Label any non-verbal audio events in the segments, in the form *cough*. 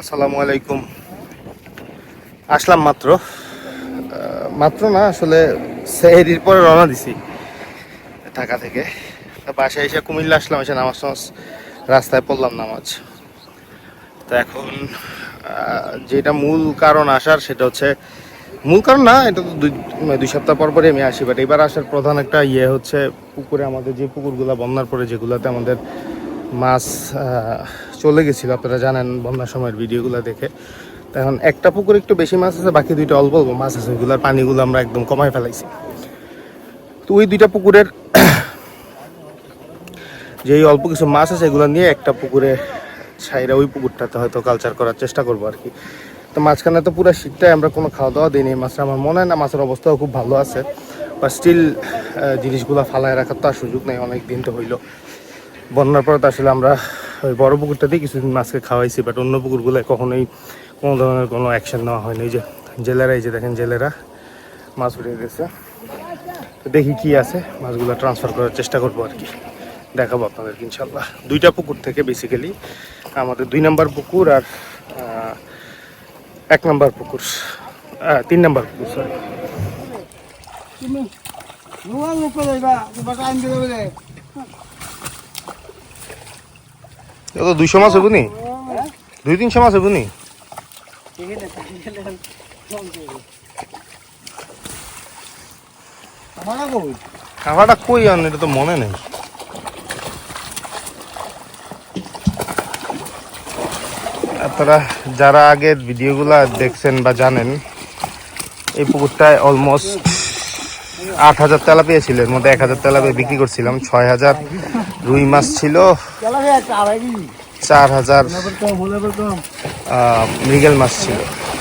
আসসালামু আলাইকুম। আসলাম মাত্র। আহ, মাত্র না আসলে সেহেরির পরে রওনা দিছি ঢাকা থেকে। বাসায় এসে কুমিল্লা আসলাম এসে নামাজ টামাজ রাস্তায় পড়লাম নামাজ। তো এখন যেটা মূল কারণ আসার সেটা হচ্ছে, মূল কারণ না, এটা তো দুই মানে দুই সপ্তাহ পর পরে আমি আসি বাট এবার আসার প্রধান একটা ইয়ে হচ্ছে পুকুরে আমাদের যে পুকুরগুলো, বন্যার পরে যেগুলোতে আমাদের মাছ চলে গেছিল, আপনারা জানেন বন্যার সময়ের ভিডিওগুলো দেখে। এখন একটা পুকুরে একটু বেশি মাছ আছে, বাকি দুইটা অল্প অল্প মাছ আছে, ওইগুলোর পানিগুলো আমরা একদম কমায় ফেলাইছি। তো ওই দুইটা পুকুরের *clears throat* যেই অল্প কিছু মাছ আছে, এগুলো নিয়ে একটা পুকুরে ছাইরা ওই পুকুরটাতে হয়তো কালচার করার চেষ্টা করব আর কি। তো মাঝখানে তো পুরো শীতটাই আমরা কোনো খাওয়া দাওয়া দিইনি। মাছটা আমার মনে হয় না, মাছের অবস্থাও খুব ভালো আছে। বা স্টিল জিনিসগুলো ফালায় রাখার তো আর সুযোগ নেই, অনেক দিন তো হইল। বন্যার পরে তো আসলে আমরা ওই বড় পুকুরটাতেই কিছুদিন মাছকে খাওয়াইছি বাট অন্য পুকুরগুলো কখনোই কোনো ধরনের কোনো অ্যাকশন নেওয়া হয়নি। যে জেলেরা, এই যে দেখেন জেলেরা, মাছ উঠে গেছে তো দেখি কি আছে, মাছগুলো ট্রান্সফার করার চেষ্টা করব আর কি। দেখাবো আপনাদেরকে ইনশাল্লাহ। দুইটা পুকুর থেকে বেসিক্যালি আমাদের দুই নাম্বার পুকুর আর এক নাম্বার পুকুর তিন নাম্বার পুকুর সরি দুইশো মাছ হব নি? দুই তিনশো মাছ হব নি? খাবারটা কই আন এটা তো মনে নেই। আপনারা যারা আগের ভিডিওগুলা দেখছেন বা জানেন, এই পুকুরটায় অলমোস্ট আট হাজার তেলাপিয়া ছিল এর মধ্যে এক হাজার তেলাপিয়া বিক্রি করছিলাম। ছয় হাজার রুই মাছ ছিল। চার হাজার মৃগেল মাছ ছিল।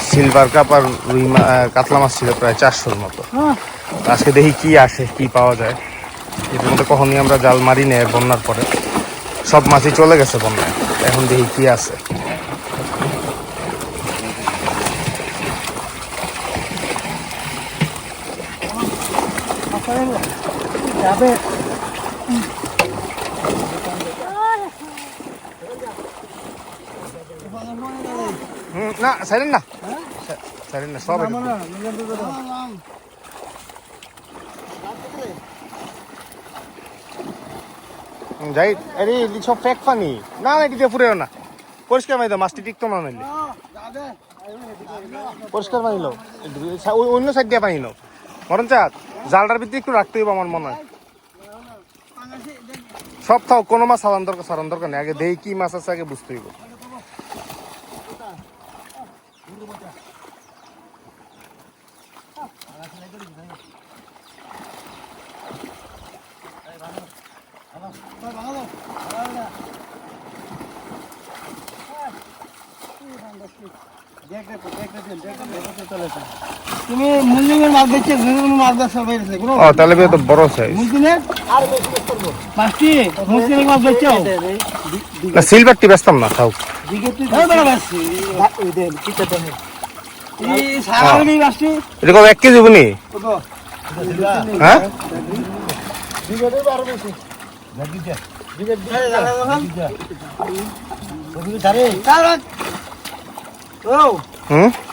সিলভার কাপ আর রুই কাতলা মাছ ছিল প্রায় চারশোর মতো। আজকে দেখি কি আসে, কি পাওয়া যায়। এটার মধ্যে কখনই আমরা জাল মারি নেই বন্যার পরে। সব মাছই চলে গেছে বন্যায়। এখন দেখি কি আছে। হুম, না সাইলেন না। সাইলেন না সব যাই আরে সব ফেক পানি না না এটি ফুরে না। পরিষ্কার দাও মাছটি টিকতো না পরিষ্কার পানি লো অন্য সাইড দিয়ে পানি লো মরণ চাঁদ জালটার ভিতরে একটু রাখতে হইব আমার মনে হয়। সব থাও কোনো মাছ সালান দরকার সারান দরকার নেই। আগে দেই কি মাছ আছে, আগে বুঝতে হইব। তুমি মুন্দিনের মাছ দেখছ মুন্দিনের মাছ দেখছ বেরিয়েছে কোনো ও তাহলে তো বড় সাইজ মুন্দিনের মাছটি মুন্দিনের মাছ দেখছ? না সিলভারটি বেচতাম না থাও হ্যাঁ বড় মাছ এই সারা নেই মাছটি? এটা কত এক কেজি বুনি? হ্যাঁ? ও হুম মুন্দিনের মাছ দেখছ নাও তাই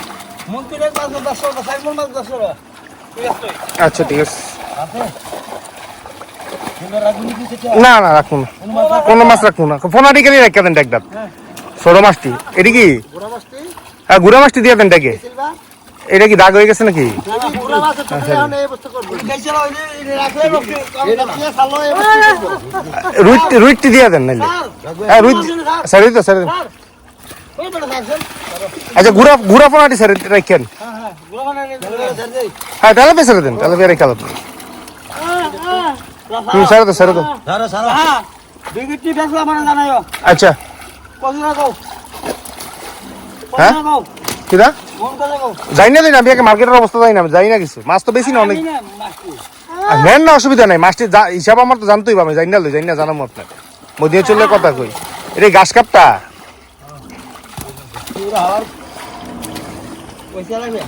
আচ্ছা ঠিক আছে। না না রাখুন না। কোনো মাছ রাখুন না? ফোনাটি গেলে রেখে দেন ডাক ছোট মাছটি এটা কি? হ্যাঁ গুড়া মাছটি দিয়ে দেন ডাকে এটা কি দাগ হয়ে গেছে নাকি? করব। রুইটি রুইটি দিয়ে দেন নাইলে। হ্যাঁ রুই স্যার তো স্যার। আচ্ছা ঘুরা ঘুরা ফোনাটি স্যার রাখেন হ্যাঁ তাহলে বেসে দেন, তাহলে বেরে খেলো হুম, স্যার তো স্যার তো। আচ্ছা। হ্যাঁ? কও যাই না দিন আমি আগে মার্কেটের অবস্থা যাই না যাই না কিছু। মাছ তো বেশি না অনেক। নেন না, অসুবিধা নাই। মাছটি হিসাব আমার তো জানতেই পাবে জানি না লই জানি না, জানাম আপনার মদিয়ে চললে কথা কই। এটা গাছ কাপটা? পুরা হাওয়ার পয়সা লাগবে?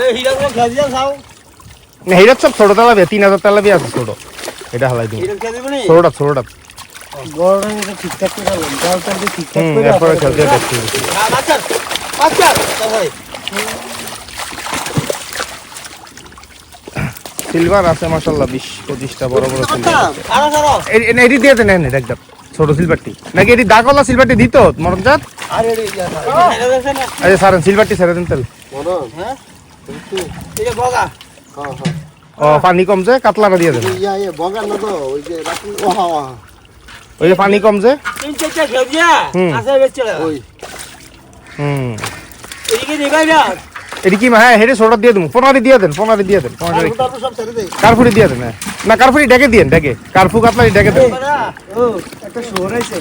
এই হিরাগুলো না এটা সব ছোট তেলাবি তিন হাজার তেলাবি আছে ছোট। এটা হালাই দিন ছোটটা ছোটটা। ঠিকঠাক করে ঠিকঠাক করে সিলভার আছে মাসাল্লাহ বিশ পঁচিশটা বড় বড় সিলভার এটি দিয়ে দেন একদম ছোট সিলভারটি নাকি এটি দাগলা সিলভারটি দিত মরমজাত আরে সারেন সিলভারটি ছেড়ে দেন তাহলে হ্যাঁ? হ্যাঁ হ্যাঁ। ও পানি কমছে কাতলাটা দিয়ে দেন বগা না তো ওই যে পানি কমছে। হুম। হুম। এটি কি হ্যাঁ হেঁটে ছোট দিয়ে দেন পনেরো দিয়ে দেন পনেরো দিয়ে দেন। পনেরো কারফুরি দিয়ে দেন হ্যাঁ। না কারফুরি ডেকে দিয়েন ডেকে। কারফু কাতলারি ডেকে দেন। একটা আছে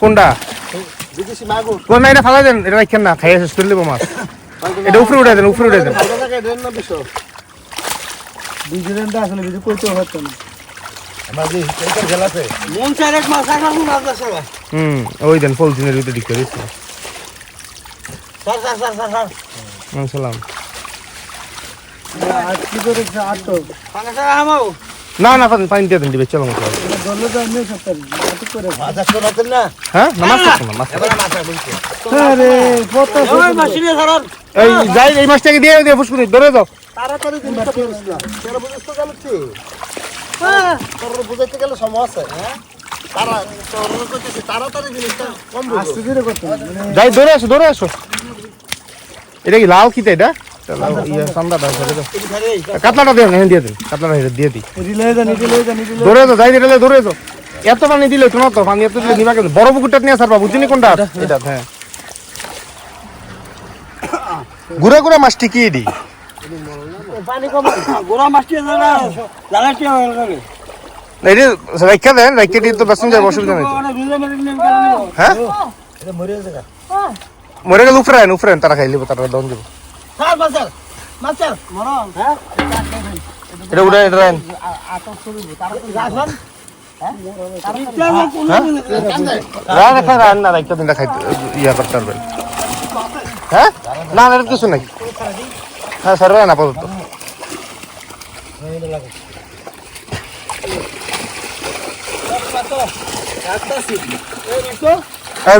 কোনটা? কোন না এটা ফালাই দেন এটা রাখেন না খাইয়ে শেষ করে দেবো মাছ এটা উপরে উঠে দেন উপরে উঠে দেন। আসলে না। খেলা মন চাইলে মাছ রাখা মাছ আছে হুম ওই দেন পলিথিনের ভিতরে দিকে দিচ্ছি। সালাম। না পানি পানি দিয়ে দেন দিবে চলো হ্যাঁ যাই এই মাছটাকে দিয়ে দিয়ে ফুসকুনি ধরে দাও তাড়াতাড়ি জিনিসটা পেয়েছিস না তোরা বুঝিস তো গেল কি বুঝাইতে গেলে সময় আছে হ্যাঁ? করতে যাই ধরে আসো ধরে আসো। এটা কি লাল এটা? এটা লাল ইয়ে কাতলাটা দিয়ে হ্যাঁ দিয়ে দেন কাতলাটা দিয়ে দিই রিলে জানি রিলে জানি রিলে ধরে তো যাই দিলে ধরে তো এত পানি দিলে তো না তো পানি এত দিলে নিবা কেন বড় পুকুরটা নিয়ে সারবা বুঝিনি কোনটা? এটা হ্যাঁ। ঘুরে ঘুরে মাছটি কি দি পানি কম গোরা মাছটি জানা জানা কি হবে। এটা রাইখা দেন রাইখা দিয়ে তো বেসন যাবে। অসুবিধা নেই হ্যাঁ? মরে গেলে উফরেন উফরেন তারা খাই লিব তারা দন দেবো। হ্যাঁ? এটা উড়ে এটা হ্যাঁ? রাখা দিন পারবেন হ্যাঁ? না কিছু নাই। হ্যাঁ স্যার আপাতত।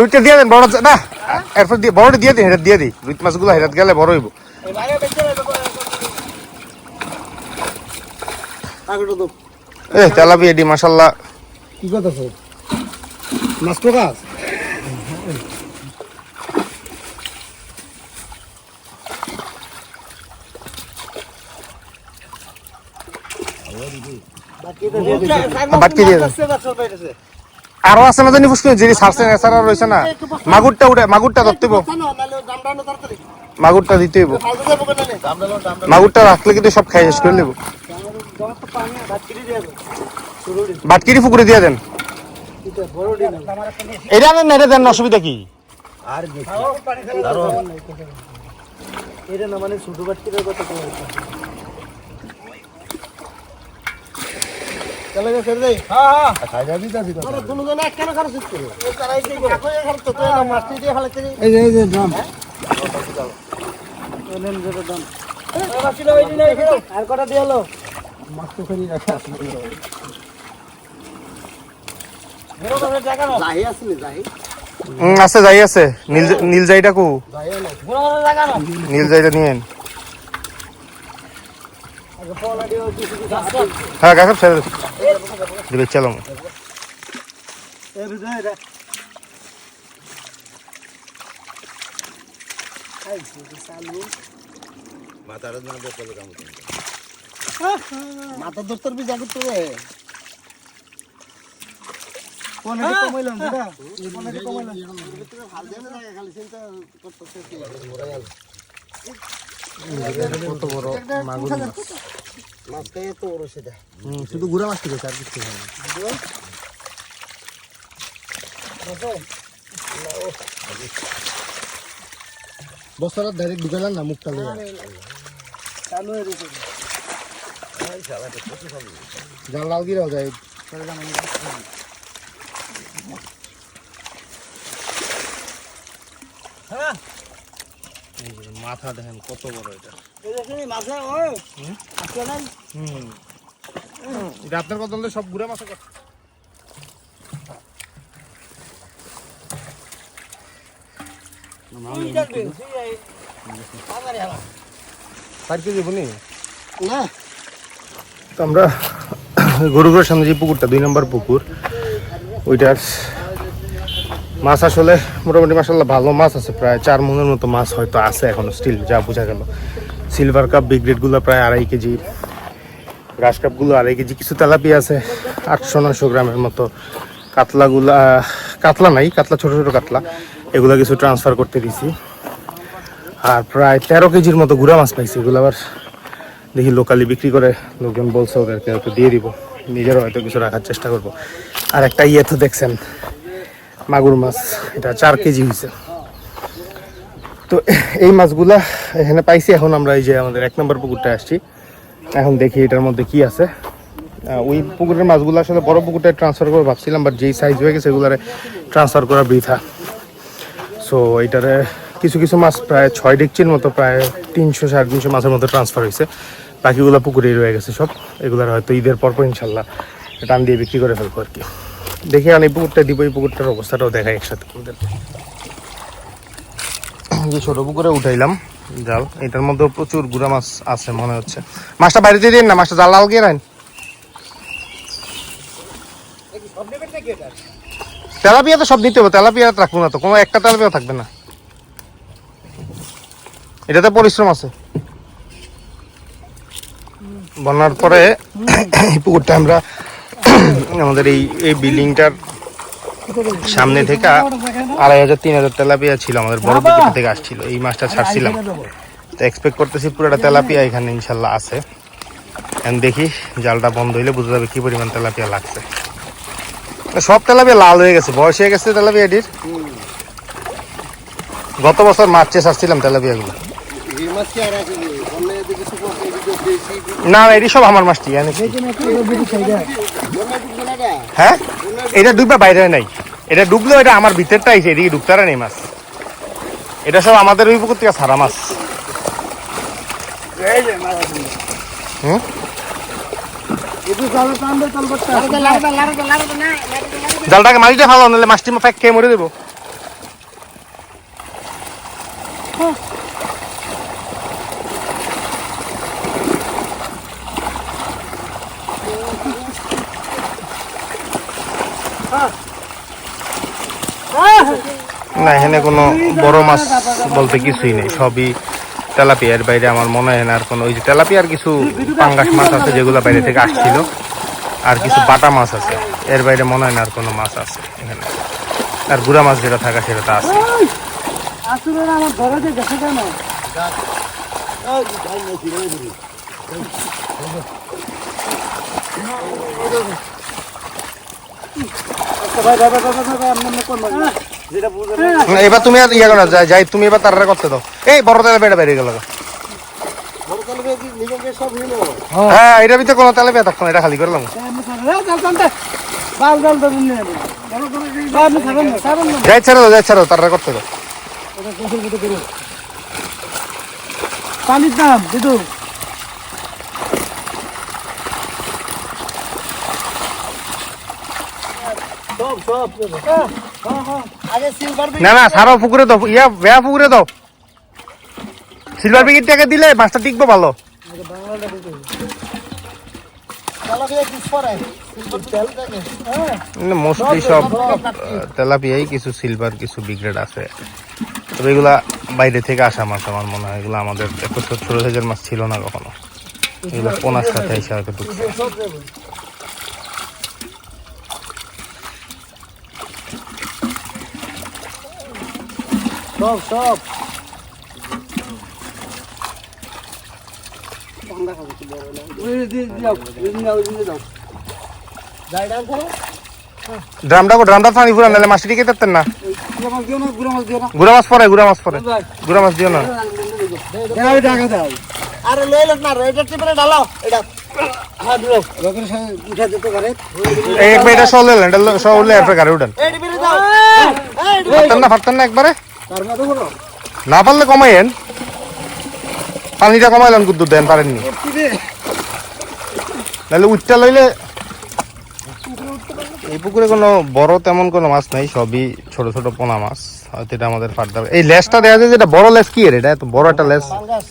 রুইটা দিয়ে দেন বড় না। এরপর দিয়ে বড়টা দিয়ে দিন হেটা দিয়ে দিই। রুইত মাছগুলো হেরাত গেলে বড় হইব এ তেলাপি এডি মাশাল্লাহ। কি কথা স্যার মাছ তো গাছ বাটকি দিয়ে দেন আরও আছে না জানি বুঝতে যিনি ছাড়ছে না ছাড়া রয়েছে না? মাগুরটা উঠে, মাগুরটা ধরতে। মাগুরটা দিতে হইব। মাগুরটা রাখলে কিন্তু সব খাই শেষ করে নেব। বাটকিরি পুকুরে দিয়ে দেন। এটা না এটা দেন, অসুবিধা কি? আর এটা মানে ছোট বাচ্চাদের কথা চলে গেছে রে হ্যাঁ হ্যাঁ। খাই যাবি যাবি তো। এক কেন খারাপ ছিল এই তারাই কি করে কই খারাপ তো না মাছটি দিয়ে ফেলাতে এই যে এই যে দাম। এলেন যেটা দাম। মাছটি ওই দিনে আর কটা দিয়ে হলো মাছ তো ফেরি রাখা আছে আছে যাই আছে। নীল নীল যাইটা কু? যাই না নীল যাইটা নিয়েন হ্যাঁ কাকার ছেড়ে মাথার না দেখলে কাম করে মাথা দোস্তর বি জাগত রে কমাইলাম সেটা কোনটা কমাইলাম হাল দেনে লাগে খালি চিন্তা করতেছে কি কত বড় মাগুর মাছ মাছটা এত বড় সেটা। শুধু গুড়া মাছ থেকে আর কিছু না। বছরের ডাইরেক্ট ঢুকালেন না মুখটা লিয়ে চালু এর উপরে জাল লাল গিরাও যায় হ্যাঁ? মাথা দেখেন কত বড় এটা। এই দেখেন মাঝে ওই। আছে না? হুম। এটা আপনার কত সব গুড়া মাছ তুই যাবে তুই এই আমারে হালা চার কেজি বনি? না। তো আমরা গরুগুলোর সামনে যে পুকুরটা দুই নম্বর পুকুর ওইটার মাছ আসলে মোটামুটি মাসাল্লাহ ভালো মাছ আছে, প্রায় চার মনের মতো মাছ হয়তো আছে এখনও স্টিল যা বোঝা গেল। সিলভার কাপ বিগ রেডগুলো প্রায় আড়াই কেজি ঘাস কাপগুলো আড়াই কেজি, কিছু তেলাপি আছে, আটশো নশো গ্রামের মতো। কাতলাগুলা, কাতলা নাই, কাতলা ছোট ছোট কাতলা, এগুলো কিছু ট্রান্সফার করতে দিছি। আর প্রায় তেরো কেজির মতো গুড়া মাছ পাইছি, এগুলো আবার দেখি লোকালি বিক্রি করে লোকজন বলছে ওদেরকে হয়তো দিয়ে দিব, নিজেরও হয়তো কিছু রাখার চেষ্টা করব। আর একটা ইয়ে তো দেখছেন মাগুর মাছ, এটা চার কেজি হয়েছে তো এই মাছগুলা এখানে পাইছি, এখন আমরা এই যে আমাদের এক নম্বর পুকুরটা আসছি। এখন দেখি এটার মধ্যে কি আছে। ওই পুকুরের মাছগুলো আসলে বড় পুকুরটায় ট্রান্সফার করে ভাবছিলাম বাট যেই সাইজ হয়ে গেছে এগুলারে ট্রান্সফার করা বৃথা। সো এটারে কিছু কিছু মাছ প্রায় ছয় ডেকচির মতো, প্রায় তিনশো সাড়ে তিনশো মাছের মতো ট্রান্সফার হয়েছে বাকিগুলো পুকুরেই রয়ে গেছে সব। এগুলার হয়তো ঈদের পরপর ইনশাল্লাহ টান দিয়ে বিক্রি করে ফেলব আর কি। দেখি আমি পুকুরটা দিব, এই পুকুরটার অবস্থাটাও দেখাই একসাথে। যে ছোট পুকুরে উঠাইলাম জাল, এটার মধ্যে প্রচুর গুড়া মাছ আছে মনে হচ্ছে। মাছটা বাড়িতে দিন না, মাছটা জাল লাল গিয়ে রাখেন। এটা তেলাপিয়া তো সব নিতে হবে, তেলাপিয়া রাখব না তো, কোনো একটা তেলাপিয়া থাকবে না। এটাতে পরিশ্রম আছে। বন্যার পরে পুকুরটা আমরা *clears throat* আমাদের এই এই বিল্ডিংটার সামনে থেকে আড়াই হাজার তিন হাজার তেলাপিয়া ছিল আমাদের বড় পুকুর থেকে আসছিল। এই মাছটা ছাড়ছিলাম। তো এক্সপেক্ট করতেছি পুরোটা তেলাপিয়া এখানে ইনশাল্লাহ আছে। দেখি জালটা বন্ধ হইলে বোঝা যাবে কি পরিমাণ তেলাপিয়া লাগছে। সব তেলাপিয়া লাল হয়ে গেছে। বয়স হয়ে গেছে তেলাপিয়া এটির গত বছর মার্চে ছাড়ছিলাম তেলাপিয়াগুলো। না এটি সব আমার মাছটি এনেছি অন্য দিকে না গা হ্যাঁ? এটা ডুববে বাইরে নাই। এটা ডুবলেও এটা আমার ভিতরটা আইছে এদিকে ডুবতারা নেই মাছ। এটা সব আমাদের ওই পুকুর থেকে সারা মাছ। হুম? জালটাকে মাটিতে ফালো নাহলে মাছটি ফ্যাক খেয়ে মরে দেবো। না, এখানে কোনো বড় মাছ বলতে কিছুই নেই, সবই তেলাপিয়ার বাইরে। আমার মনে হয় না আর কোনো, ওই যে তেলাপিয়ার কিছু পাঙ্গাস মাছ আছে যেগুলো বাইরে থেকে আসছিল, আর কিছু বাটা মাছ আছে। এর বাইরে মনে হয় না আর কোনো মাছ আছে এখানে। আর গুড়া মাছ যেটা থাকা সেটা তো আছে। এবার তুমি আর ইয়ে করো যাই তুমি এবার তারা করতে দাও। এই বড় তেলা বেড়ে বেরিয়ে গেল বড় হইল হ্যাঁ এটা ভিতরে কোনো তেলা পেয়ে থাকতো এটা খালি করলাম যাই ছেড়ে যাই ছেড়ে তারা করতে দাও। পানির দাম দিদু সব সব আগে সিলভার না না সারা পুকুরে দাও। ইয়া, বেয়া পুকুরে দাও। সিলভার পিকেট টাকা দিলে মাছটা টিকবো ভালো। মোস্টলি সব তেলাপিয়াই কিছু সিলভার কিছু বিগ্রেড আছে। তবে এগুলা বাইরে থেকে আসা মাছ আমার মনে হয়। এগুলো আমাদের এত ছোট ছোট সাইজের মাছ ছিল না কখনো। এগুলো পোনার সাথে এসে হয়তো ঢুকছে। সব সব। ড্রামটা ড্রামটা পানি মাছটি টিকে থাকতেন না। গুড়া মাছ পরে গুড়া মাছ পরে। গুড়া মাছ দিও না। আরে লই লোক না এটা। টিপে ডালো এটা একবার এটা এটা গাড়ি উঠেন। না পারতেন না একবারে? না পারলে কমাইয়েন। পানিটা কমাইলেন কুদ্দুর দেন পারেননি। নাহলে উচ্চা লইলে এই পুকুরে কোনো বড় তেমন কোনো মাছ নাই সবই ছোট ছোট পোনা মাছ। হয়তো এটা আমাদের ফাটতে এই লেসটা দেওয়া যায় যেটা বড় লেস কি এর? এটা এত বড় একটা লেস পাঙ্গাস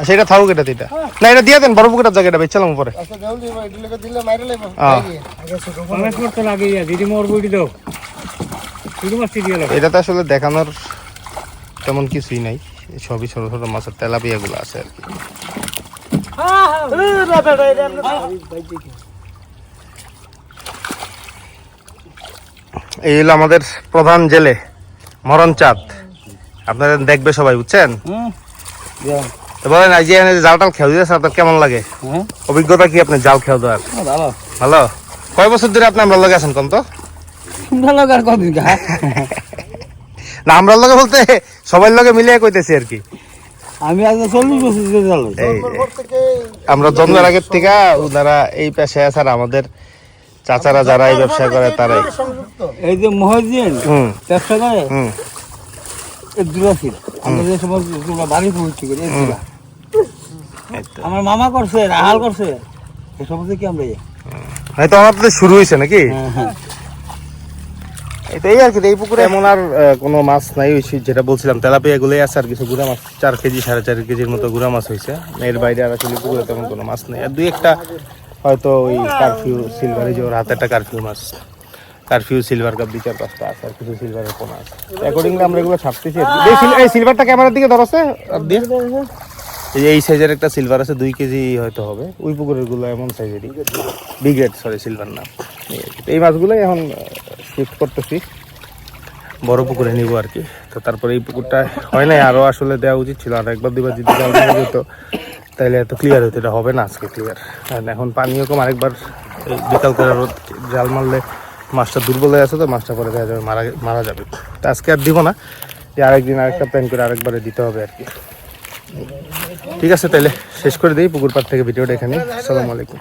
আচ্ছা থাকুক এটা এটা। না এটা দিয়ে দেন বড় পুকুরের জায়গাটা বেচালাম উপরে। আচ্ছা দিলে মাইরে লইব। হ্যাঁ। এটাতে আসলে দেখানোর তেমন কিছুই নাই। সবই ছোট ছোট মাছের তেলাপিয়া গুলো আছে আর কি। এই হলো আমাদের প্রধান জেলে মরণ চাঁদ আপনারা দেখবে সবাই বুঝছেন? বলেন আজ যে এখানে জাল টাল খেয়ে দিয়েছে আপনার কেমন লাগে? অভিজ্ঞতা কি আপনি জাল খেয়ে দেওয়ার? ভালো। ভালো? কয় বছর ধরে আপনি আমরা লগে আছেন কম তো? ভালো আর কদিন গা। না আমরা লগে বলতে সবাই লগে মিলিয়ে কইতেছি আর কি। আমি আজ চল্লিশ বছর আমরা জন্মের আগের থেকে ওনারা এই পেশায় আছে আর আমাদের চাচারা যারা এই ব্যবসা করে তারাই। এই যে মহাজিন ব্যবসা করে আমরা যে সময় তোমরা বাড়ি পৌঁছে তো। আমার মামা করছে রাহাল করছে এই সমস্ত কি আমরা? হয়তো আমার শুরু হয়েছে নাকি? হ্যাঁ হ্যাঁ। এই আর কি, এই পুকুরে। এমন আর কোনো মাছ নাই হয়েছে যেটা বলছিলাম, তেলাপিয়া গুলোই আছে আর কিছু গুড়া মাছ, চার কেজি, সাড়ে চার কেজির মতো গুড়া মাছ হয়েছে এর বাইরে আর আসলে পুকুরে তেমন কোনো মাছ নেই। আর দুই একটা, হয়তো ওই কারফিউ সিলভার যে ওর হাতে একটা কারফিউ মাছ কারফিউ সিলভার কাপ দুই, চার, পাঁচটা আছে আর কিছু সিলভারের পোনা আছে। অ্যাকর্ডিংলি আমরা এগুলো কি। এই সিলভারটা ক্যামেরার দিকে ধরছে আর দিয়ে। এই সাইজের একটা সিলভার আছে, দুই কেজি হয়তো হবে। ওই পুকুরেরগুলো এমন সাইজেরই বিগ্রেড সরি সিলভার না। এই মাছগুলোই এখন শিফট করতেছি। বড় পুকুরে নিব আর কি। তো তারপরে এই পুকুরটা হয় নাই আরও আসলে দেওয়া উচিত ছিল, আর একবার দুবার যদি হতো তাহলে এত ক্লিয়ার হতো, এটা হবে না আজকে ক্লিয়ার কারণ এখন পানিও কম আরেকবার বিকাল করে রোদ জাল মারলে মাছটা দুর্বল হয়ে আছে তো, মাছটা পরে দেখা যাবে, মারা মারা যাবে। তো আজকে আর দিব না যে আরেকদিন আরেকটা প্ল্যান করে আরেকবারে দিতে হবে আর কি। ঠিক আছে তাহলে শেষ করে দিই পুকুর পাড় থেকে ভিডিওটা এখানে আসসালামু আলাইকুম।